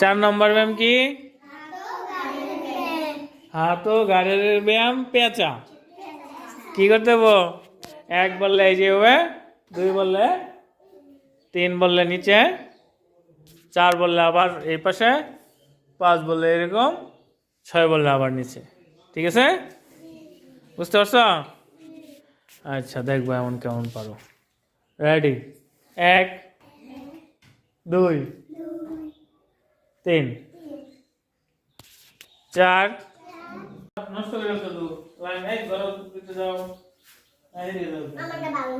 চার নম্বর ব্যায়াম কি? হাত ও গাড়ির ব্যায়াম, পেঁচা। কি করতে হব? এক বললে এই যে হবে, দুই বললে, তিন বললে নিচে, চার বললে আবার এই পাশে, পাঁচ বললে এরকম, ছয় বললে আবার নিচে। ঠিক আছে? বুঝতে পারছ? আচ্ছা দেখব এমন কেমন পারো। রেডি এক, দুই। তিন। চার। নষ্ট করে লাইন এই দিতে যাও। এই দিয়ে দাও। আমারটা ভালো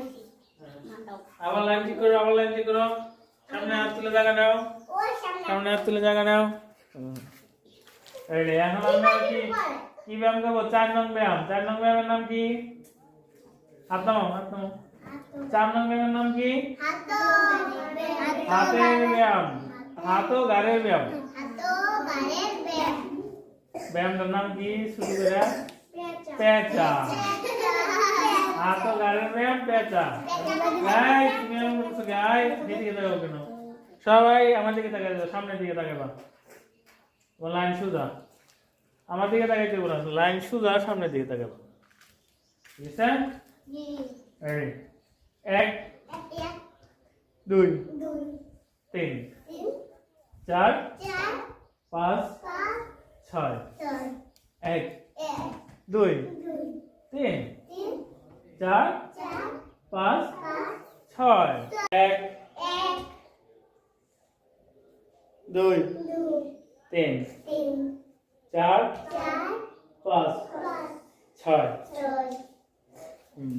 আবার লাইন ঠিক করো আবার লাইন ঠিক করো। সামনে হাত তুলে জায়গা নাও। সামনে। সামনে হাত তুলে জায়গা নাও। রেডি এখন আমরা কি? কি ব্যায়াম করব? চার নং ব্যায়াম। চার নং ব্যায়ামের নাম কি? হাত চার নং ব্যায়ামের নাম কি? হাতো হাতের ব্যায়াম। হাত গাড়ের ব্যায়াম। ব্যায়ামটার নাম কি? শুরু করে? পেঁচা। হাত গাড়ের ব্যায়াম পেঁচা। গাই তুমি এমন করছ গাই এদিকে তাকাও কেন? সবাই আমার দিকে তাকাই দাও সামনের দিকে তাকাবা লাইন সুজা। আমার দিকে তাকাইতে বলা লাইন সুজা সামনের দিকে তাকাবা আছে এই এক দুই। তিন। চার পাঁচ ছয় এক দুই তিন চার পাঁচ ছয় এক দুই তিন চার পাঁচ ছয় হুম।